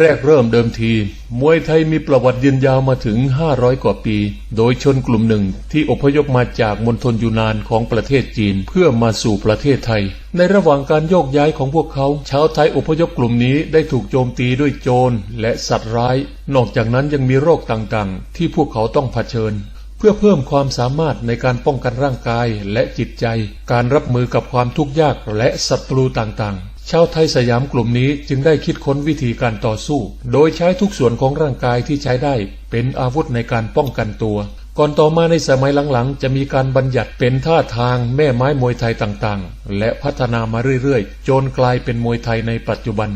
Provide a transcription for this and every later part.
แรกเริ่มเดิมที มวยไทยมีประวัติยืนยาวมาถึง 500 กว่าปี โดยชนกลุ่มหนึ่งที่อพยพมาจากมณฑลยูนานของประเทศจีนเพื่อมาสู่ประเทศไทย ในระหว่างการโยกย้ายของพวกเขา ชาวไทยอพยพกลุ่มนี้ได้ถูกโจมตีด้วยโจรและสัตว์ร้าย นอกจากนั้นยังมีโรคต่างๆ ที่พวกเขาต้องเผชิญ เพื่อเพิ่มความสามารถในการป้องกันร่างกายและจิตใจ การรับมือกับความทุกข์ยากและศัตรูต่างๆ ชาวไทยสยามกลุ่มนี้จึงได้คิดค้นวิธีการต่อสู้ โดยใช้ทุกส่วนของร่างกายที่ใช้ได้เป็นอาวุธในการป้องกันตัว ก่อนต่อมาในสมัยหลังๆ จะมีการบัญญัติเป็นท่าทางแม่ไม้มวยไทยต่างๆ และพัฒนามาเรื่อยๆ จนกลายเป็นมวยไทยในปัจจุบัน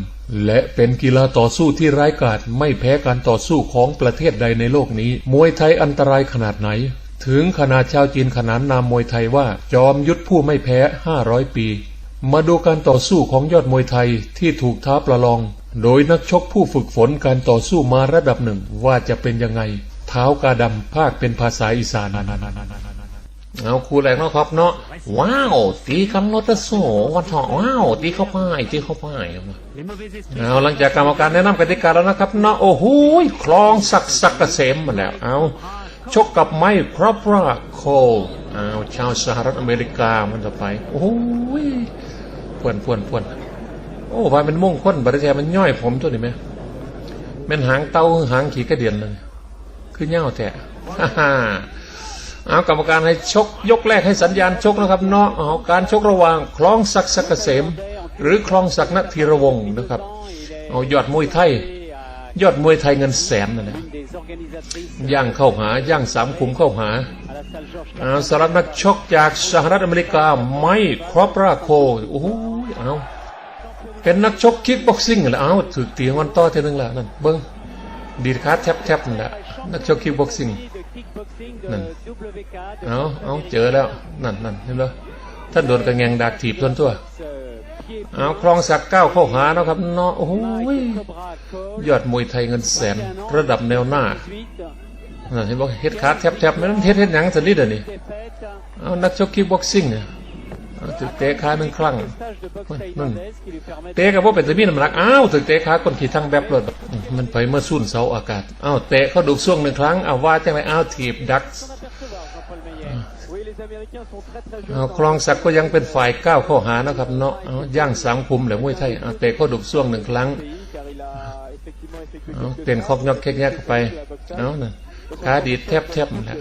และเป็นกีฬาต่อสู้ที่ร้ายกาจไม่แพ้การต่อสู้ของประเทศใดในโลกนี้ มวยไทยอันตรายขนาดไหน ถึงขนาดชาวจีนขนานนามมวยไทยว่า จอมยุทธผู้ไม่แพ้ 500 ปี มาดูการต่อสู้ของยอดมวยไทยที่ถูกท้าประลอง โดยนักชกผู้ฝึกฝนการต่อสู้มาระดับหนึ่งว่าจะเป็นยังไง เท้ากาดำภาคเป็นภาษาอีสานเอาครูแรกเนาะครับเนาะว้าว ตีกันรถโซ่วันเถาะว้าว ตีเข้าไปตีเข้าไปเอาหลังจากกรรมการแนะนำกติกาแล้วนะครับเนาะโอ้โหคลองสักสักเกษมมาแล้วเอาชกกับไม้พระพระโคลอ้าวชาวสหรัฐอเมริกามันจะไป โอ้ย พวนพวนพวนโอ้ว่ามันม่งค้นบริแทมันย่อยผมตัวนี้ไหมมันหางเต้าหางขี่กระเดียนเลยคือเง่าแท้เอากรรมการให้ชกยกแรกให้สัญญาณชกนะครับเนาะเอาการชกระหว่างคลองศักดิ์ศักเกษม หรือคลองศักดิ์นธีรวงนะครับเอายอดมวยไทยยอดมวยไทยเงินแสนนั่นะย่างเข้าหาย่างสามขุมเข้าหาอารนักชกจากสหรัฐอเมริกาไม่ครอบราโคโอ้ เอาเป็นนักชกคิกบ็อกซิ่งเหรอเอาถือตีงวันต่อเท่านึงละนั่นเบิ้งดีดขาแทบแทบนั่นแหละนักชกคิกบ็อกซิ่งนั่นเอาเอาเจอแล้วนั่นนั่นเห็นไหมท่านโดนกระแงงดักถีบทวนตัวเอาคลองสักเก้าเข้าหานะครับเนาะโอ้โหยอดมวยไทยเงินแสนระดับแนวหน้าน่ะเห็นบอกเฮ็ดขาแทบๆไม่ต้องเฮ็ดเฮ็ดหยังสันิทอะนี่เอานักชกคิกบ็อกซิ่งเนี่ย ถึกเตะขาหนึ่งครั้งนั่นเตะกับว่าเป็นสมีน้ำหนักอ้าวถึกเตะขาคนขี่ทั้งแบบเลยมันไปเมื่อสุ่นเสาอากาศอ้าวเตะเขาดูช่วงหนึ่งครั้งอ้าวว่าจังไรอ้าวถีบดักคลองศักดิ์ก็ยังเป็นฝ่ายก้าวเข้าหานะครับเนาะย่างสามคุมแหละมวยไทยเตะเข้าดุบช่วงหนึ่งครั้งเอาเต้นคอกยอกแค่แยกเข้าไปเอาน่ะ ขาดีดแทบแทบนะ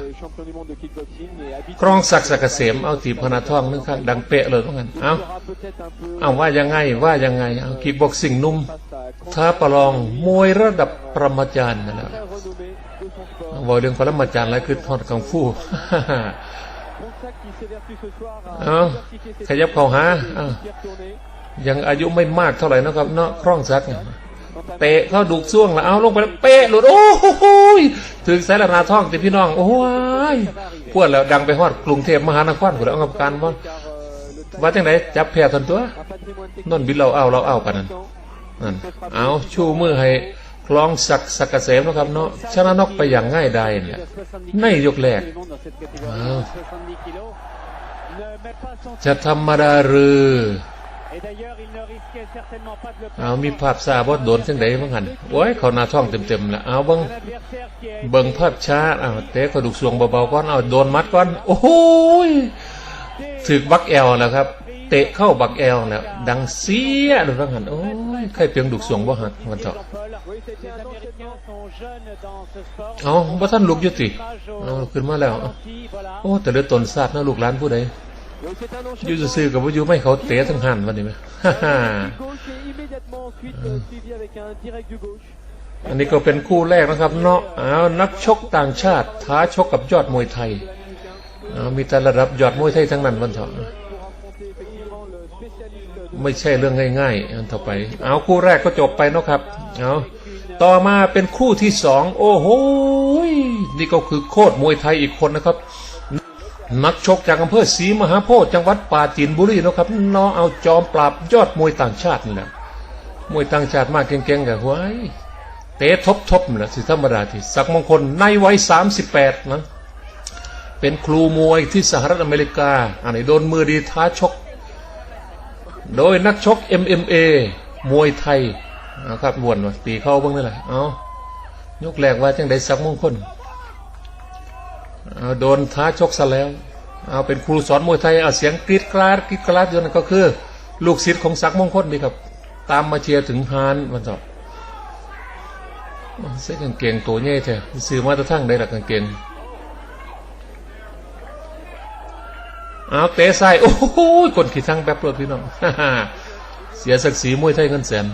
คลองศักดิ์ศักดิ์เกษมเอาถีพนาท่องนึงข้างดังเปะเลยว่างั้นเอาเอาว่ายังไงว่ายังไงเอาคิกบ็อกซิ่งนุ่มท้าประลองมวยระดับประมาจารย์นั่นแหละบอกเรื่องปรมาจารย์แล้วคือทอดกังฟูเอาขยับเข้าหายังอายุไม่มากเท่าไหร่นะครับเนาะคล่องซัก เตะเข้าดุกซ่วงแล้วเอาลงไปแล้วเป๊ะหลุดโอ้โหถึงสายละนาท่องติพี่น้อง โอ้ยพวดแล้วดังไปฮอดกรุงเทพมหานครหัวแล้วเอากับการว่าว่าจังไหนจับแพร่ทันตัวนนบินเราเอาเราเอากันนั่นนั่นเอาชูมือให้คลองสักสักเกษมนะครับเนาะชนะนกไปอย่างง่ายดายเนี่ยในยกแรกจะธรรมดาหรือ เอามีภาพซาบดโดนจังไดบ้างหันโอ้ยเขาหน้าท้องเต็มๆแล้วเอาเบังเบิ่งภาพช้าเอาเตะกระดูกสวงเบาๆก่อนเอาโดนมัดก่อนโอ้โหถึกบักแอลแล้วครับ เตะเข้าบักแอลแล้วดังเสียดูบ้างหันโอ้ยใครเพียงดุกสวงบ่หักมันเถอะเอาบ่ท่านลุกอยู่ติเอาขึ้นมาแล้วโอ้แต่เลือดตนซาดนะลูกหลานผู้ใด ยูซื่อกับว่ายูไม่เขาเตะทั้งหันวันนี้ไหมอันนี้ก็เป็นคู่แรกนะครับ เนาะเอานักชกต่างชาติ ท้าชกกับยอดมวยไทยเอามีแต่ระดับยอดมวยไทยทั้งนั้นวันเถอะไม่ใช่เรื่องง่ายๆอันต่อไป เอาคู่แรกก็จบไปเนาะครับ เอาต่อมาเป็นคู่ที่สอง โอ้โห นี่ก็คือโคตรมวยไทยอีกคนนะครับ นักชกจากอำเภอศรีมหาโพธิ์จังหวัดปราจีนบุรีนะครับน้องเอาจอมปราบยอดมวยต่างชาตินี่แหละมวยต่างชาติมากเก่งๆกับหัวเตะทบทบๆนี่แหละสิธรรมดาที่สักมงคลในวัย 38 นะ เป็นครูมวยที่สหรัฐอเมริกา อันนี้โดนมือดีท้าชก โดยนักชก MMA มวยไทยเอาครับวนวะตีเข้าเบ้างนี่แหละเอายกแรกว่าจังได้สักมงคล โดนท้าชกซะแล้วเอาเป็นครูสอนมวยไทยเอาเสียงกรีดกราดกรีดกราดอยู่นั่นก็คือ ลูกศิษย์ของศักดิ์มงคลนี่ครับ ตามมาเชียร์ถึงฮานวันต่อเสื้อกางเกงตัวใหญ่แท้ซื้อมาตะทั้งได้หละกางเกงเอาเตะใส่โอ้โหกดขีดทั้งแบบรถพี่น้องเสียศักดิ์ศรีมวยไทยเงินแสน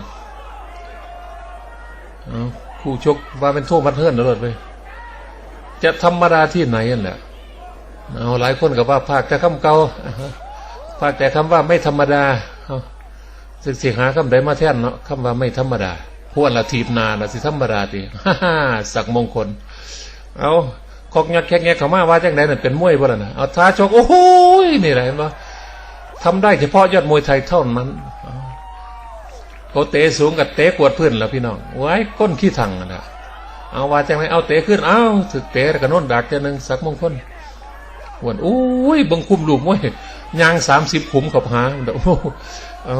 คู่ชกว่าเป็นโทษมัดเฮิร์นนะรถไป จะธรรมดาที่ไหนนั่นแหละเอาหลายคนกับว่าภาคแต่คำเก่าภาคแต่คำว่าไม่ธรรมดาเอาศึกษหาคำใดมาแท่นเนาะคำว่าไม่ธรรมดาพวนละทีบนาละสิธรรมดาตีฮ่าฮ่าสักมงคล เอาคอกยักแคกแงกเขามาว่าจังไดนั่นเป็นมวยบ่ล่ะนะเอาท้าชกโอ้โหนี่แหละเห็นปะทำได้เฉพาะยอดมวยไทยเท่านั้นเขาเตะสูงกับเตะกวดพื้นแล้วพี่น้องไว้ก้นขี้ถังอะนะ เอาว่าจังไรเอาเตะขึ้น เอาถึกเตะแล้วก็โน่นดักเจานึงสักมงคลหวนอุ้ยบังคุมลูกมวยยางสามสิบขุมกับหาเดี๋ยวเอา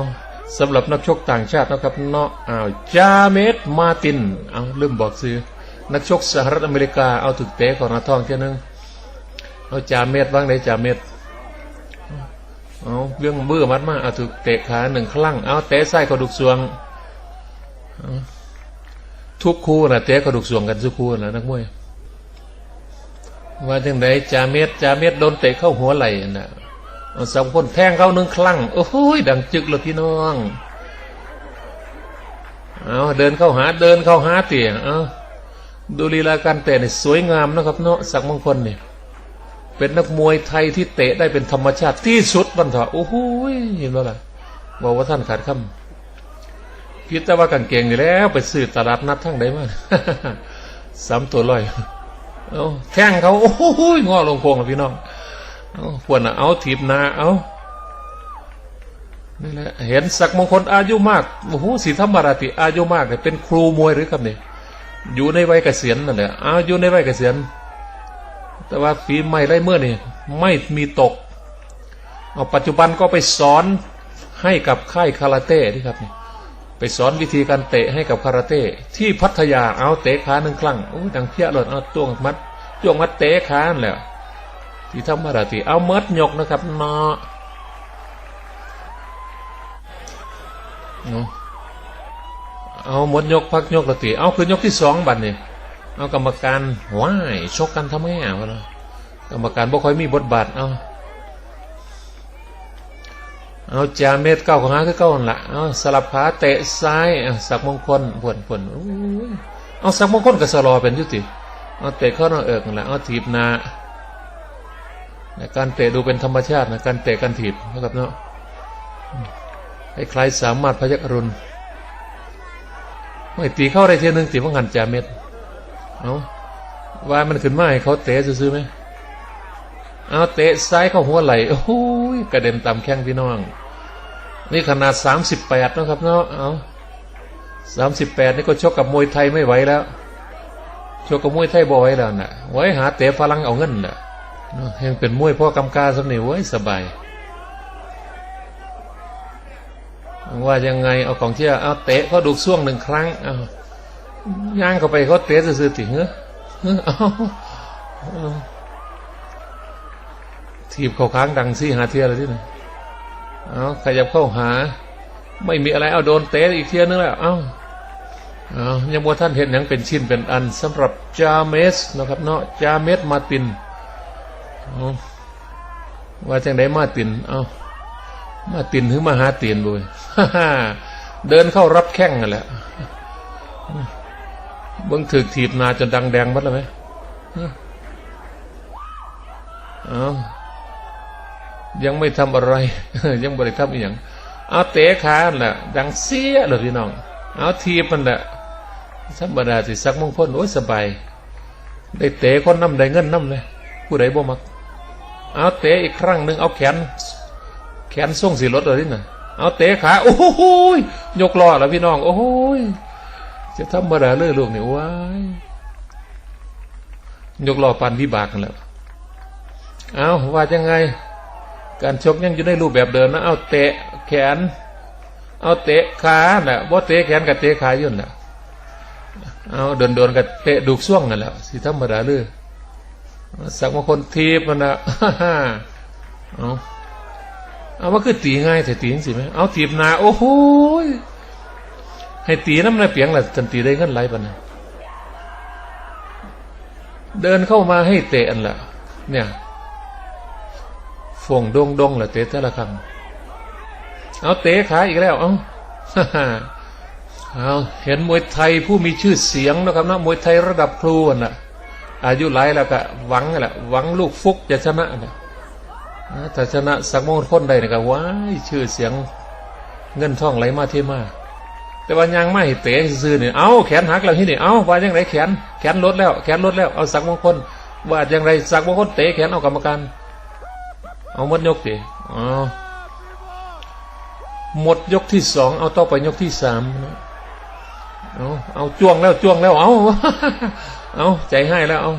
สำหรับนักชกต่างชาตินะครับเนาะอ้าวจาเมสมาตินเอาลืมบอกซื้อนักชกสหรัฐอเมริกาเอาถึกเตะของนาทองเจ้านึงเอาจาเมสว่างไหนจาเมสเอาเรื่องเบื่อมัดมากเอาถูกเตะขาหนึ่งครั้งเอาเตะไส้กระดูกสวงเอา ทุกคู่นะเตะกระดูกสวงกันทุกคู่นะนักมวยว่าจังไดจาเม็ดจาเม็ดโดนเตะเข้าหัวไหล่นะสองคนแทงเข้าหนึ่งครั้งโอ้โหดังจึกเลยพี่น้องเอาเดินเข้าหาเดินเข้าหาเตี่ยเอาดูลีลาการเตะนี่สวยงามนะครับเนาะสักมงคลเนี่ยเป็นนักมวยไทยที่เตะได้เป็นธรรมชาติที่สุดบันเถอะโอ้โหเห็นว่าล่ะบอกว่าท่านขาดคำ คิดแต่ว่ากันเก่งอยู่แล้วไปซื้อตลาดนัดทั้งใดมาสามตัวลอยเอาแท่งเขาโอ้โหงอลงโพงอะพี่น้องเอาควรนะเอาถีบนาเอานี่แหละเห็นศักดิ์มงคลอายุมากโอ้โหสีธรรมราติอายุมากเนี่ยเป็นครูมวยหรือครับเนี่ยอยู่ในวัยเกษียณนั่นแหละอาอยู่ในวัยเกษียณ แต่ว่าฝีไม้ไล่เมื่อนี่ไม่มีตก เอาปัจจุบันก็ไปสอนให้กับค่ายคาราเต้ที่ครับเนี่ย ไปสอนวิธีการเตะให้กับคาราเต้ที่พัทยาเอาเตะขาหนึ่งครั้งโอ้ยดังเพี้ยเลยเอาตัวมัดจ้วงมัดเตะขานั่นแล้วที่ทำมาราตีเอาเมดหยกนะครับเนาะเอาหมดยกพักยกละตีเอาคือยกที่สองบัดนี่ยเอากรรมการว้ายชกกันทำไงอะวะนะกรรมการบ่ค่อยมีบทบาทเอา เอาจาเม็ดเก้าของหาคือเก้านั่นละเอาสลับขาเตะซ้ายสักมงคลผวนผวนโอ้ยเอาสักมงคลกับสลอเป็นยุติเอาเตะเข้าหน้าเอิกอันละเอาถีบนาการเตะดูเป็นธรรมชาตินะการเตะการถีบนะครับเนาะให้ใครสามารถพยักรุณไม่ตีเข้าได้เทียนึงตีว่างันจาเม็ดเอาว่ามันขึ้นมาให้เขาเตะซื้อไหมเอาเตะซ้ายเข้าหัวไหลโอ้โหกระเด็นตามแข้งพี่น้อง นี่ขนาดสามสิบแปดนะครับเนาะเอาสามสิบแปดนี่ก็ชกกับมวยไทยไม่ไหวแล้วชกกับมวยไทยบ่ไหวแล้วนะ่ะไว้หาเตะฝรั่งเอาเงินน่ะเนาะยังเป็นมวยพ่อกำกาสำเนีไว้สบายว่ายังไงเอาของเชี่ยเอาเตะเขาดูช่วงหนึ่งครั้งเอาย่างเข้าไปเขาเตะซื่อๆติเหรอเอาเอาทีบเขาค้างดังซี่หาเทียอะไรที่ไหน เอาขยับเข้าหา ไม่มีอะไรเอาโดนเตะอีกเทียนึงแล้วเอาเอายังบ่ท่านเห็นยังเป็นชิ้นเป็นอันสำหรับจาเมสนะครับเนาะจาเมสมาตินเอว่าจังไดมาตินเอามาตินถึงมาหาตินบุยเดินเข้ารับแข้งกันแหละเบิ้งถือถีบนาจนดังแดงมัดแล้วไหมเอา ยังไม่ทำอะไร ยังบริทำอีกอย่างเอาเตะขาแหละดังเสียเลยพี่น้อง เอาทีมันแหละธรรมดาสิสักมงคลโอ้ยสบาย ได้เตะคนน้ำได้เงินน้ำเลย ผู้ใดบ่มัก เอาเตะอีกครั้งหนึ่งเอาแขน แขนส่งสีรถเลยนี่น่ะเอาเตะขา โอ้โหยกล้อแล้วพี่น้อง โอ้โหจะธรรมดาเลยลูกนี่ว้ายยกล้อปันวิบากกันแล้ว เอาว่ายังไง การชกยังอยู่ในรูปแบบเดิมนะเอาเตะแขน เอาเตะขาน่ะบ่เตะแขนกับเตะขายุ่นน่ะเอาโดนโดนๆกับเตะดุกซ่วงนั่นแหละสิธรรมดาเลยสักบางคนทีบมันน่ะเอาเอาว่าคือตีง่ายแต่ตีจริงสิไหมเอาตีบนาโอ้โหให้ตีน้ำในเปียงแหละทันตีได้เงินไหลปะนะเดินเข้ามาให้เตะอันละเนี่ย ฟ่งดงดงๆละเตะแต่ละครั้งเอาเตะขาอีกแล้ว เอาเอาเห็นมวยไทยผู้มีชื่อเสียงนะครับนะมวยไทยระดับครูน่ะ อายุหลายแล้วก็หวังแหละหวังลูกฟุกจะชนะนะถ้าชนะสักมงพ้นได้นะก็ว้ายชื่อเสียงเงินทองไหลมาเทมาแต่ว่ายังไม่เตะซื่อเนี่ยเอาแขนหักแล้วที่นี่เอาว่ายังไงแขนแขนลดแล้ว แขนลดแล้วเอาสักมงคลว่าอย่างไรสักมงคลเตะแขนเอากรรมการ เอาหมดยกดิเอหมดยกที่สองเอาต่อไปยกที่สามนะเอาเอาจ้วงแล้วจ้วงแล้วเอาเอาใจให้แล้วเอา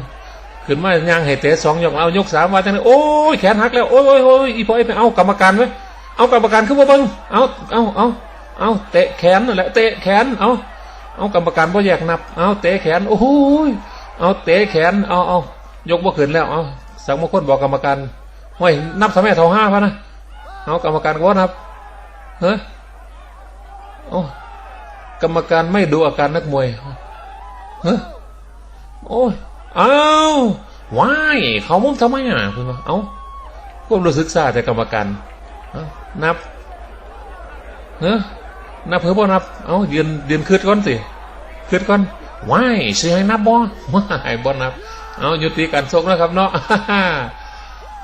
ขึ้นมาย่างให้เตะสองยกเอายกสามว่าจังไงโอ้ยแขนหักแล้วโอ้ยโอ้ยโอ้ยอีพอยไปเอากรรมการไว้เอากรรมการขึ้นมาบิ้งเอาเอาเอาเอาเตะแขนนั่นแหละเตะแขนเอาเอากรรมการพ่แยกนับเอาเตะแขนโอ้ยเอาเตะแขนเอาเอายกบ่ขึ้นแล้วเอาสังมงคลบอกกรรมการ ห้ยนับสมัยเท่าห้าพะนะเอากรรมการก็ว่านับเฮ้ยโอ้กรรมการไม่ดูอาการนักมวยเฮ้ยโอ้ยเอาว้ายเขามุมทำไมอะคุณว่าเอาพวกเราศึกษาแต่กรรมการเอานับเฮ้นับเพื่อบ่นับ เอาเดือนเดือนคืดก่อนสิคืดก่อนว้ายสิให้นับบ่ว้ายบ่นับ เอายุติการชกนะครับเนาะ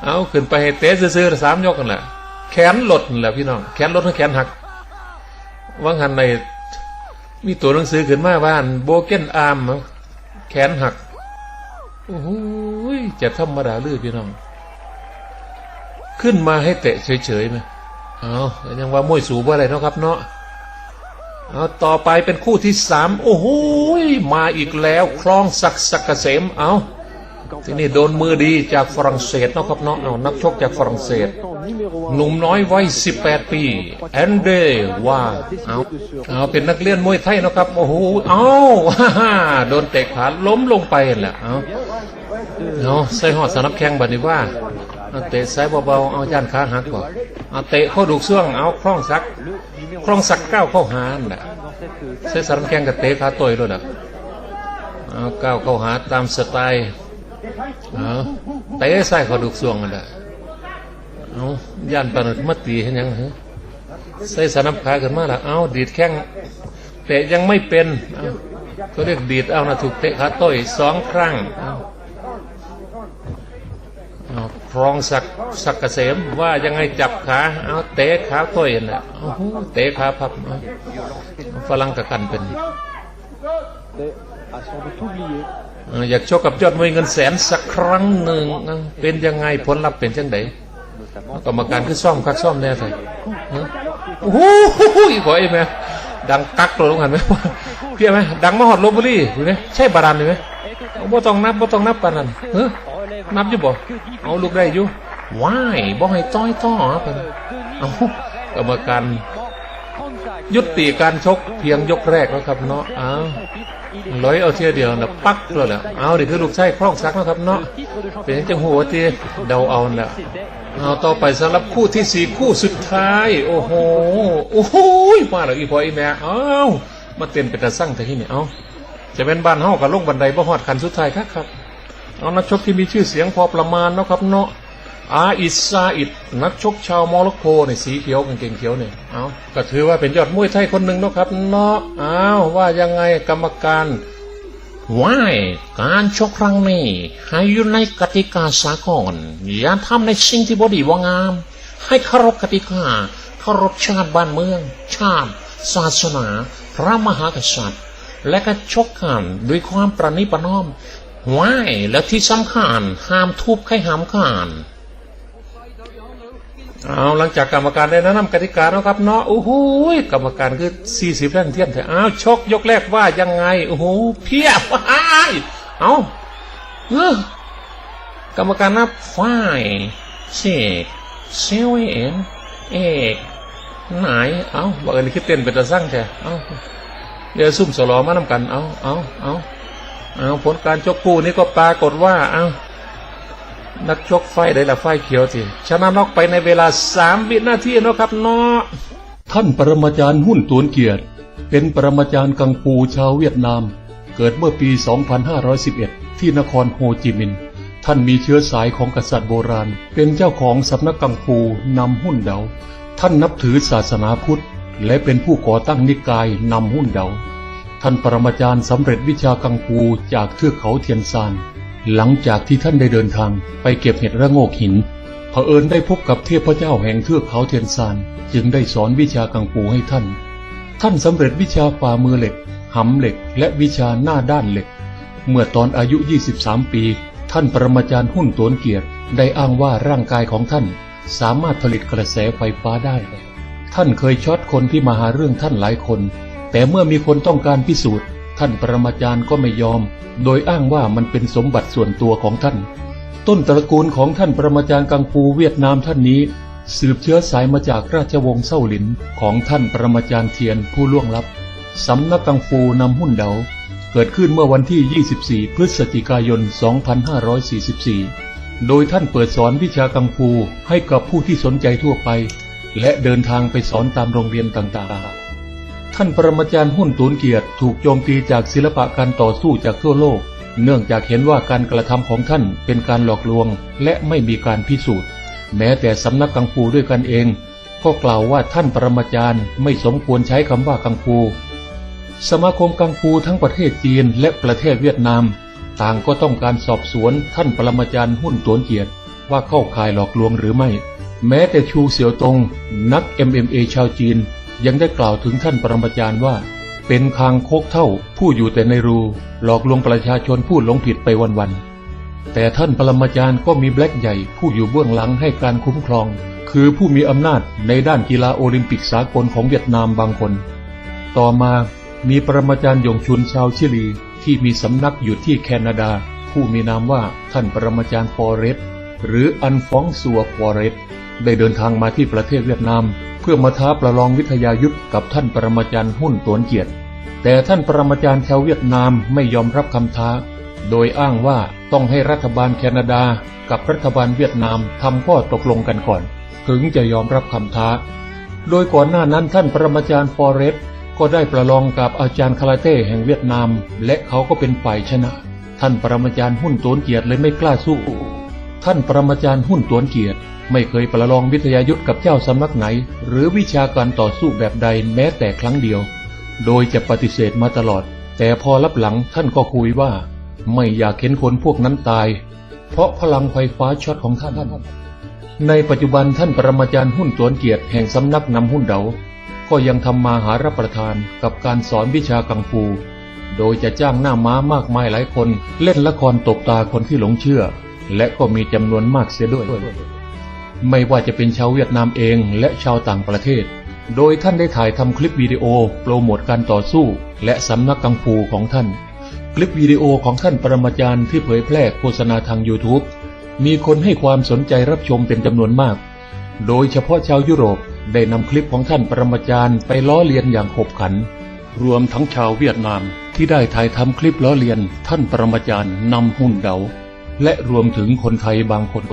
เอาขึ้นไปให้เตะซื่อๆสามยกกันแหละแขนหลดแหละพี่น้องแขนหลดให้แขนหักว่างหันในมีตัวหนังสือขึ้นมาบ้านโบเกนอาร์มแขนหักโอ้โหยจะธรรมดาหรือพี่น้อง ขึ้นมาให้เตะเฉยๆไหมเอายังว่ามวยสูบว่าอะไรเนาะครับเนาะเอาต่อไปเป็นคู่ที่สามโอ้โหยมาอีกแล้ว คลองศักดิ์ศักดิ์เกษมเอา ที่นี่โดนมือดีจากฝรั่งเศสเนาะครับเนาะนักชกจากฝรั่งเศส หนุ่มน้อยวัย 18 ปีแอนเดว่าเอาเอาเป็นนักเรียนมวยไทยเนาะครับโอ้โหเอาฮ่าโดนเตะขาล้มลงไปนั่นแหละเอาเอาใส่หอดสนับแข้งบัดนี้ว่าเตะซ้ายเบาๆ เอาย่านขาหักก่อนเอาเตะเข้าดูกเสื่องเอาคล้องสัก คล้องสักก้าวเข้าหานั่นแหละใส่สนับแข้งกับเตะขาต่อยด้วยนะเอาก้าวเข้าหาตามสไตล์ เอาเตะใส่ข้าดูกเสื่องนั่นแหละเอาย่านปานนมาตีเห็นยังฮะใส่สนับขาขึ้นมาละเอาดีดแข้งเตะยังไม่เป็นเอาก็เรียกดีดเอานะถูกเตะขาต่อยสองครั้งเอาครองสักสักเกษมว่ายังไงจับขาเอาเตะขาต่อยนั่นแหละเตะขาพับฝรั่งกะกันเป็น อยากโชกกับยอดมวยเงินแสนสักครั้งหนึ่งเป็นยังไงผลลัพธ์เป็นจังไดกรรมการคือซ่อมคักซ่อมแน่ใส่โอ้โหอีกบ่ไอ้แม่ดังกักตัวลงหันไหมเพี้ยไหมดังมหอดลบบุรีเห็นไหมใช่บาดาลเลยไหมบ่ต้องนับบ่ต้องนับปานนั้นเฮ้นับอยู่บ่เอาลูกได้อยู่ว้ายบ่ให้ต้อยต่อปานเอากรรมการยุติการชกเพียงยกแรกแล้วครับเนาะอ้าว ร้อยเอาเทียเดียวนะปักเลยแหละเอาดิคือลูกชายคล้องซักนะครับเนาะเป็นจังหัวเที่เดาเอานะเอาต่อไปสำหรับคู่ที่สี่คู่สุดท้าย โอ้โหโอ้โหมาแล้วอีพออีแม่เอ้ามาเต้นเป็นตาสั่งแต่ที่นี่เอ้าจะเป็นบ้านเฮากับลงบันไดบ่ฮอดคันสุดท้ายครับครับเอานักชกที่มีชื่อเสียงพอประมาณนะครับเนาะ อาอิสซาอิดนักชกชาวโมร็อกโกเนี่ยสีเขียวกางเกงเขียวเนี่ยเอาก็ถือว่าเป็นยอดมวยไทยคนหนึ่งนะครับเนาะอ้าวว่ายังไงกรรมการว่าการชกครั้งนี้ให้อยู่ในกติกาสากลอย่าทำในสิ่งที่บดีว่างาม ให้เคารพกติกาเคารพชาติบ้านเมือง ชาติ ศาสนา พระมหากษัตริย์ และก็ชกกันด้วยความประนีประนอมว่ายและที่สำคัญห้ามทุบใครห้ามขาน เอาหลังจากกรรมการได้แนะนำกติกาแล้วครับเนาะโอ้โหกรรมการคือสี่สิบแรงเทียนแต่อ้าวชกยกแรกว่ายังไงโอ้โหเพียบว้ายเอาเออกรรมการนับฝ่ายเสกเซเวนเอกไหนเอาบอกอันนี้คิดเต้นเป็นตะสั่งแท้เอาเดี๋ยวซุ่มสลอมานำกันเอาเอาเอาเอาผลการชกคู่นี้ก็ปรากฏว่าเอา นักชกไฟได้ละไฟเขียวทีชนะน็อกไปในเวลาสามวินาทีเนาะครับเนาะท่านปรมาจารย์หุ้นตวนเกียรติ เป็นปรมาจารย์กังฟูชาวเวียดนาม เกิดเมื่อปี 2511 ที่นครโฮจิมินห์ท่านมีเชื้อสายของกษัตริย์โบราณ เป็นเจ้าของสำนักกังฟูนำหุ้นเดา ท่านนับถือศาสนาพุทธ และเป็นผู้ก่อตั้งนิกายนำหุ้นเดา ท่านปรมาจารย์สำเร็จวิชากังฟูจากเทือกเขาเทียนซาน หลังจากที่ท่านได้เดินทางไปเก็บเห็ดระโงกหินเผอิญได้พบกับเทพเจ้าแห่งเทือกเขาเทียนซานจึงได้สอนวิชากังฟูให้ท่าน ท่านสำเร็จวิชาฝ่ามือเหล็กหำเหล็ก และวิชาหน้าด้านเหล็ก เมื่อตอนอายุ 23 ปี ท่านปรมาจารย์หุ้นโตนเกียรติ ได้อ้างว่าร่างกายของท่าน สามารถผลิตกระแสไฟฟ้าได้ ท่านเคยช็อตคนที่มาหาเรื่องท่านหลายคน แต่เมื่อมีคนต้องการพิสูจน์ ท่านปรมาจารย์ก็ไม่ยอม โดยอ้างว่ามันเป็นสมบัติส่วนตัวของท่าน ต้นตระกูลของท่านปรมาจารย์กังฟูเวียดนามท่านนี้ สืบเชื้อสายมาจากราชวงศ์เซาหลินของท่านปรมาจารย์เทียนผู้ล่วงลับ สำนักกังฟูนำหุ้นเดาเกิดขึ้นเมื่อวันที่ 24 พฤศจิกายน 2544 โดยท่านเปิดสอนวิชากังฟูให้กับผู้ที่สนใจทั่วไป และเดินทางไปสอนตามโรงเรียนต่างๆ ท่านปรมาจารย์หุ้นตูนเกียรติถูกโจมตีจากศิลปะการต่อสู้จากทั่วโลก เนื่องจากเห็นว่าการกระทำของท่านเป็นการหลอกลวง และไม่มีการพิสูจน์ แม้แต่สำนักกังฟูด้วยกันเอง ก็กล่าวว่าท่านปรมาจารย์ไม่สมควรใช้คำว่ากังฟู สมาคมกังฟูทั้งประเทศจีนและประเทศเวียดนาม ต่างก็ต้องการสอบสวนท่านปรมาจารย์หุ้นตวนเกียรติว่าเข้าข่ายหลอกลวงหรือไม่ แม้แต่ชูเสี่ยวตงนัก MMA ชาวจีน ยังได้กล่าวถึงท่านปรมาจารย์ว่า เป็นคางโคกเท่าผู้อยู่แต่ในรู หลอกลวงประชาชนผู้หลงผิดไปวันๆแต่ท่านปรมาจารย์ก็มีแบล็กใหญ่ผู้อยู่เบื้องหลังให้การคุ้มครอง คือผู้มีอำนาจในด้านกีฬาโอลิมปิกสากลของเวียดนามบางคน ต่อมามีปรมาจารย์หยงชุนชาวชิลี ที่มีสำนักอยู่ที่แคนาดา ผู้มีนามว่าท่านปรมาจารย์ฟอเรสต์หรืออันฟองซัวฟอเรสต์ ได้เดินทางมาที่ประเทศเวียดนาม เพื่อมาท้าประลองวิทยายุทธกับท่านปรมาจารย์หุ้นตวนเกียรติ แต่ท่านปรมาจารย์ชาวเวียดนามไม่ยอมรับคำท้า โดยอ้างว่าต้องให้รัฐบาลแคนาดา กับรัฐบาลเวียดนามทำข้อตกลงกันก่อน ถึงจะยอมรับคำท้า โดยก่อนหน้านั้นท่านปรมาจารย์ฟอเรสต์ก็ได้ประลองกับอาจารย์คาราเต้แห่งเวียดนาม และเขาก็เป็นฝ่ายชนะ ท่านปรมาจารย์หุ้นตวนเกียรติเลยไม่กล้าสู้ ท่านปรมาจารย์หุ้นตวนเกียรติ ไม่เคยประลองวิทยายุทธกับเจ้าสำนักไหน หรือวิชาการต่อสู้แบบใดแม้แต่ครั้งเดียว โดยจะปฏิเสธมาตลอด แต่พอรับหลังท่านก็คุยว่า ไม่อยากเห็นคนพวกนั้นตาย เพราะพลังไฟฟ้าช็อตของท่านในปัจจุบันท่านปรมาจารย์หุ้นตวนเกียรติแห่งสำนักนำหุ้นเดาก็ยังทำมาหารับประทานกับการสอนวิชากังฟูโดยจะจ้างหน้าม้ามากมายหลายคน เล่นละครตบตาคนที่หลงเชื่อ และก็มีจำนวนมากเสียด้วย ไม่ว่าจะเป็นชาวเวียดนามเองและชาวต่างประเทศ โดยท่านได้ถ่ายทำคลิปวิดีโอโปรโมทการต่อสู้ และสำนักกังฟูของท่าน คลิปวิดีโอของท่านปรมาจารย์ที่เผยแพร่โฆษณาทาง YouTube มีคนให้ความสนใจรับชมเป็นจำนวนมาก โดยเฉพาะชาวยุโรปได้นำคลิปของท่านปรมาจารย์ไปล้อเลียนอย่างขบขัน รวมทั้งชาวเวียดนามที่ได้ถ่ายทำคลิปล้อเลียนท่านปรมาจารย์นำหุ่นเดา และรวมถึงคนไทยบางคน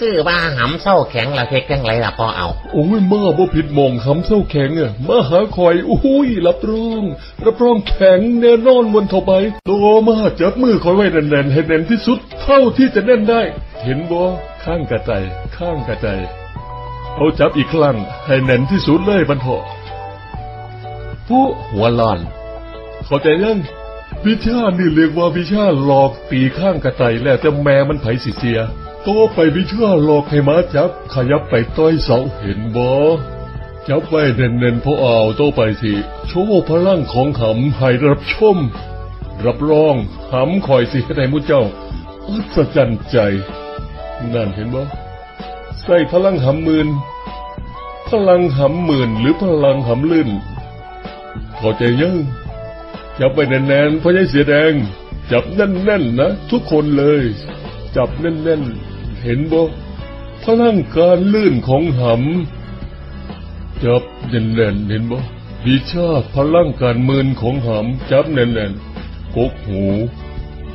คือว่าหำเศร้าแข็งละเทกแข็งไรล่ะพอเอาโอ้ยมาบ่ผิดหมองคำเศร้าแข็งอะมาหาคอยโอ้ยรับรองรับรองแข็งแน่นอนวันต่อไปโตมาจับมือคอยไว้แน่นๆให้แน่นที่สุดเท่าที่จะแน่นได้ เห็นบ่ข้างกระใจข้างกระใจเอาจับอีกครั้งให้แน่นที่สุดเลยบรรเทาะผู้หัวล้านเข้าใจยังวิชานี่เรียกว่าวิชาหลอกตีข้างกระไตแล้วจะแม่มันไผสิเสีย โตไปวิชาหลอกให้มาจับ ขยับไปต้อยเสาเห็นบ่จับไว้เน่นๆพอเอาโตไปสิ โชว์พลังของหำให้รับชม รับรองหำคอยสิให้ได้มุเจ้าอัศจรรย์ใจ นั่นเห็นบ่ใส่พลังหำหมื่นพลังหำหมื่นหรือพลังหำลื่นเข้าใจยังจับไปแน่นๆเพ่อใหญ่เสียแดง จับแน่นๆนะทุกคนเลย จับแน่นๆ เห็นบ่พลังการลื่นของหำ จับแน่นๆเห็นบ่วิชาพลังการมืนของหำ จับแน่นๆกกหู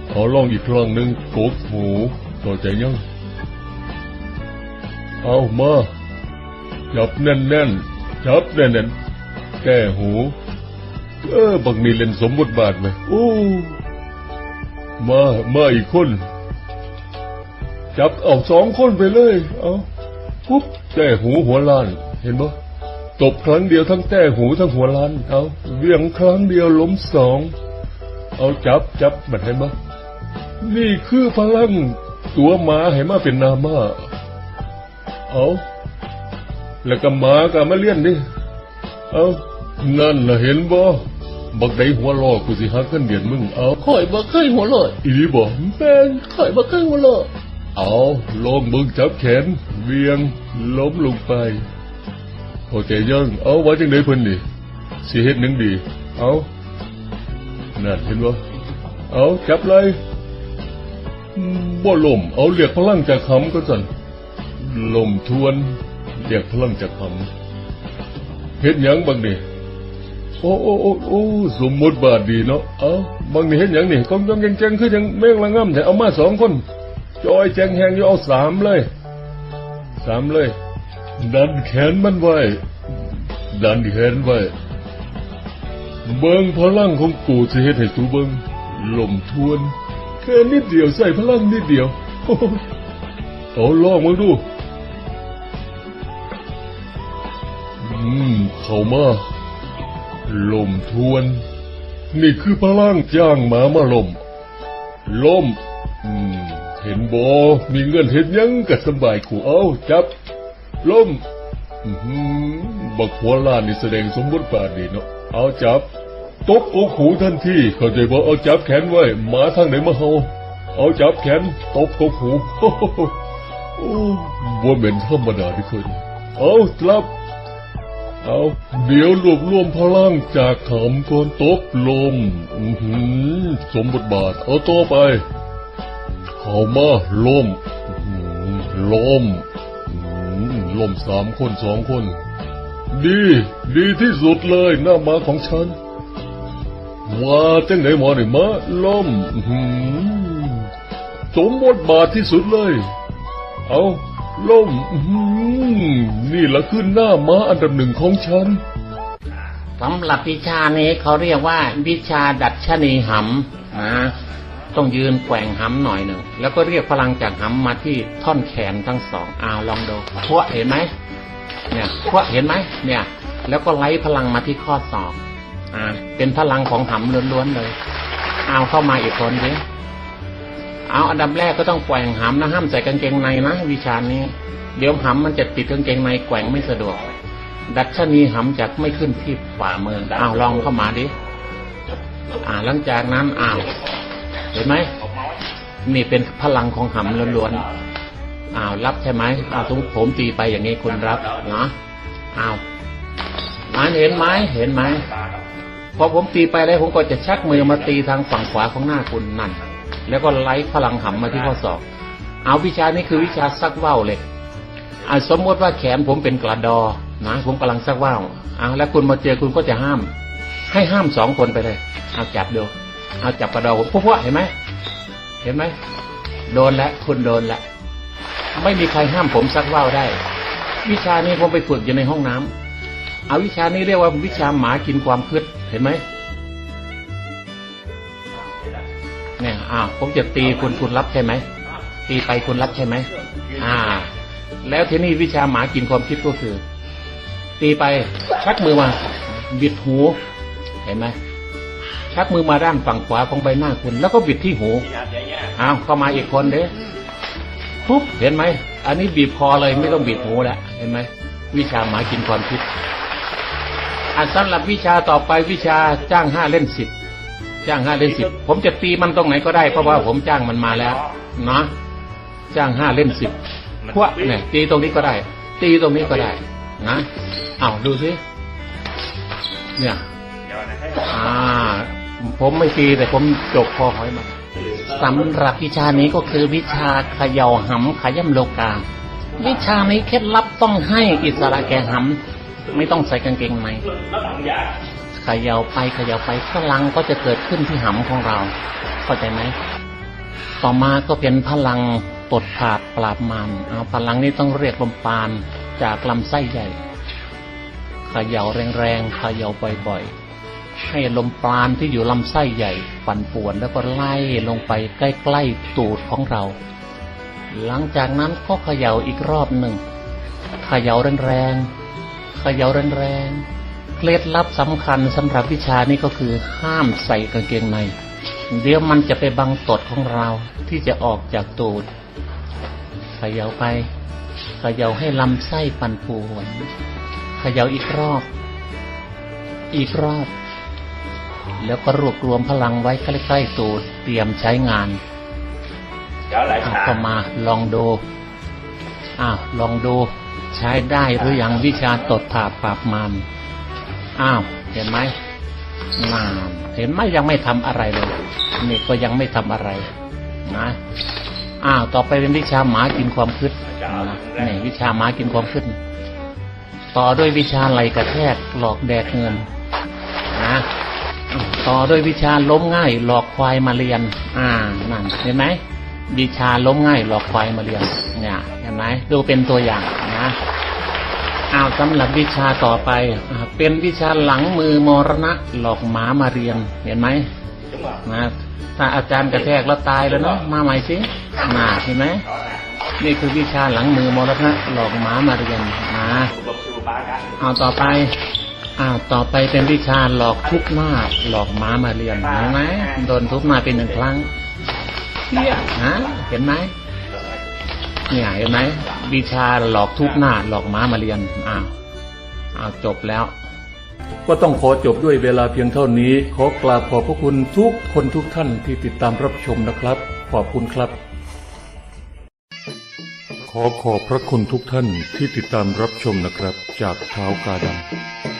เอลองอีกครั้งหนึ่งกกหูต่อใจยังเอามา จับแน่นๆ จับแน่นๆ แก้หู เออบางนี่เล่นสมบทบาทไหมโอ้มา มาอีกคน จับเอาสองคนไปเลย เอาปุ๊บแต่หูหัวล้าน เห็นบ่ตบครั้งเดียวทั้งแต่หูทั้งหัวล้าน เอาเวียงครั้งเดียวล้มสอง เอาจับจับมันเห็นบ่นี่คือพลังตัวหมาให้มาเป็นนามาเอาแล้วก็หมาก็มาเลี้ยนดิเอานั่นน่ะเห็นบ่บักไดหัวลอกกูสิหักกันเดือนมึงเอาข่อยบ่เคยหัวเลยอีหลีบ่แม่นข่อยบ่เคยหัวเลย เอาลงมึงจับแขน เวียง ล้มลงไปโอเคยังเอาไว้จังได้เพิ่นนี่สิเฮ็ดหนังดี เอานั่นเห็นบ่เอาจับเลยบ่ลมเอาเรียกพลังจากคำก็สั่นลมทวน เรียกพลังจากคำเฮ็ดหยังบางนี่โอ้โอ้โอ้โอ้สมมติบาทดีเนาะเอาบางนี่เฮ็ดหยังนี่กองยองแจงแจงคือจังแม่งละง่ำแต่เอามาสองคน จอยแจงแหงอยู่เอาสามเลยสามเลย ดันแขนมันไว้ ดันแขนไว้ เบิ่งพลังของกูสิเฮ็ดให้สูเบิ่งลมทวน แค่นิดเดียวใส่พลังนิดเดียวเอาลองมาดู อืม เข้ามาลมทวน นี่คือพลังจ้างหมามาลมลมอืม เห็นบอมีเงินเห็นยังก็สบายขู่เอาจับล้มอือหือบักหัวล้านนี่แสดงสมบูรณ์บาดีเนาะเอาจับตบอกหูทันทีเข้าใจบ่เอาจับแขนไว้หมาทางไหนมาเฮาเอาจับแขนตบกกหูโอ้บ่เหม็นธรรมดาที่คยเอาจับเอาเดี๋ยวรวบรวมพลังจากขำก่อนตบลมอือหือสมบทบาท เอาต่อไป เข้ามาลมอื้อหือลมอื้อหือลมสามคนสองคน ดี ดีที่สุดเลยหน้ามาของฉันว่าจังไหนหมอนี่มาลมอื้อหือสมบทบาทที่สุดเลย เอาล่มนี่ละคือหน้าม้าอันดับหนึ่งของฉันสำหรับวิชานี้เขาเรียกว่า วิชาดัชนีหำนะ ต้องยืนแกว่งหำหน่อยหนึ่งแล้วก็เรียกพลังจากหำมาที่ท่อนแขนทั้งสองอ้าวลองดูพวกเห็นไหมเนี่ยพวกเห็นไหมเนี่ย แล้วก็ไล่พลังมาที่ข้อศอกอ่า เป็นพลังของหำล้วนๆเลย เอาเข้ามาอีกคนดิเอาอันดับแรกก็ต้องแกว่งหำนะห้ามใส่กางเกงในนะวิชานี้ เดี๋ยวหำมันจะติดกางเกงในแกว่งไม่สะดวก ดัชนีหำจากไม่ขึ้นที่ฝ่ามือเอาลองเข้ามาดิอ่าหลังจากนั้นอ้าว เห็นไหมนี่เป็นพลังของหำล้วนๆอ้าวรับใช่ไหมอ้าวทุกผมตีไปอย่างนี้คุณรับเนาะอ้าวมันเห็นไหมเห็นไหมพอผมตีไปแล้วผมก็จะชักมือมาตีทางฝั่งขวาของหน้าคุณนั่น แล้วก็ไล่พลังหำมาที่ข้อศอก เอาวิชานี้คือวิชาซักว่าวเลยอ่าสมมติว่าแขนผมเป็นกระดอนะผมกำลังซักว่าวอ่าแล้วคุณมาเจอคุณก็จะห้าม ให้ห้ามสองคนไปเลย เอาจับดู เอาจับกระดอผมพวกๆเห็นไหมเห็นไหมโดนแล้วคุณโดนแล้วไม่มีใครห้ามผมซักว่าวได้ วิชานี้ผมไปฝึกอยู่ในห้องน้ำเอาวิชานี้เรียกว่าวิชาหมากินความคืดเห็นไหมเนี่ยอ้าวผมจะตีคุณคุณรับใช่ไหมตีไปคุณรับใช่ไหมอ่า แล้วทีนี้วิชาหมากินความคิดก็คือ ตีไปชักมือมาบิดหู เห็นไหม ชักมือมาด้านฝั่งขวาของใบหน้าคุณ แล้วก็บิดที่หูอ้าวเข้ามาอีกคนเด้ปุ๊บเห็นไหม อันนี้บีบคอเลยไม่ต้องบีบหูแล้วเห็นไหมวิชาหมากินความคิดอันสำหรับวิชาต่อไปวิชาจ้างห้าเล่นสิบจ้างห้าเล่นสิบผมจะตีมันตรงไหนก็ได้เพราะว่าผมจ้างมันมาแล้วเนาะจ้างห้าเล่นสิบพวกเนี่ยตีตรงนี้ก็ได้ ตีตรงนี้ก็ได้ นะอ้าวดูสิเนี่ยอ่า ผมไม่ตีแต่ผมจกคอหอยมันสำหรับวิชานี้ก็คือวิชาเขย่าหำขย่ำโลกา วิชานี้เคล็ดลับต้องให้อิสระแก่หำไม่ต้องใส่กางเกงในขย่าไปขย่าไปพลังก็จะเกิดขึ้นที่หำของเรา เข้าใจไหมต่อมาก็เป็นพลังปลดผาดปราบมารเอาพลังนี้ต้องเรียกลมปานจากลำไส้ใหญ่ขย่าแรงๆขย่าบ่อยๆ ให้ลมปราณที่อยู่ลำไส้ใหญ่ปั่นป่วนแล้วก็ไล่ลงไปใกล้ๆตูดของเรา หลังจากนั้นก็เขย่าอีกรอบหนึ่งเขย่าแรงๆเขย่าแรงๆเคล็ดลับสำคัญสำหรับวิชานี้ก็คือห้ามใส่กางเกงใน เดี๋ยวมันจะไปบังตดของเราที่จะออกจากตูดเขย่าไปเขย่าให้ลำไส้ปั่นป่วนเขย่าอีกรอบ อีกรอบ แล้วก็รวบรวมพลังไว้ใกล้ๆตูดเตรียมใช้งาน Trở lại อะ sàn ก็มาลองดูอ้าวลองดูใช้ได้หรือยังวิชาตดถาดปราบมารอ้าวเห็นไหมนานเห็นไหมยังไม่ทำอะไรเลยนี่ก็ยังไม่ทำอะไร นะอ้าวต่อไปเป็นวิชาหมากินความคืดนะนี่วิชาหมากินความคืดต่อด้วยวิชาไหลกระแทกหลอกแดกเงิน นะ ต่อด้วยวิชาล้มง่าย หลอกควายมาเรียน อ่านั่นเห็นไหมวิชาล้มง่าย หลอกควายมาเรียน เนี่ยเห็นไหมดูเป็นตัวอย่างนะอ้าวสำหรับวิชาต่อไปอ่าเป็นวิชาหลังมือมรณะหลอกหมามาเรียน เห็นไหม đúng rồi นะถ้าอาจารย์กระแทกแล้วตายแล้วเนาะมาใหม่สิมาเห็นไหมนี่คือวิชาหลังมือมรณะหลอกหมามาเรียนนะ bật siêu ba cái เอาต่อไป อ้าวต่อไปเป็นวิชาหลอกทุบหน้าหลอกหมามาเรียนเห็นไหมโดนทุบหน้าเป็นหนึ่งครั้งเนี่ยฮะเห็นไหมเนี่ยเห็นไหมวิชาหลอกทุบหน้าหลอกหมามาเรียนอ้าวอ้าวจบแล้ว ก็ต้องขอจบด้วยเวลาเพียงเท่านี้ ขอกราบขอบพระคุณทุกคนทุกท่านที่ติดตามรับชมนะครับ ขอบคุณครับ ขอขอบพระคุณทุกท่านที่ติดตามรับชมนะครับ จากเท้ากาดำ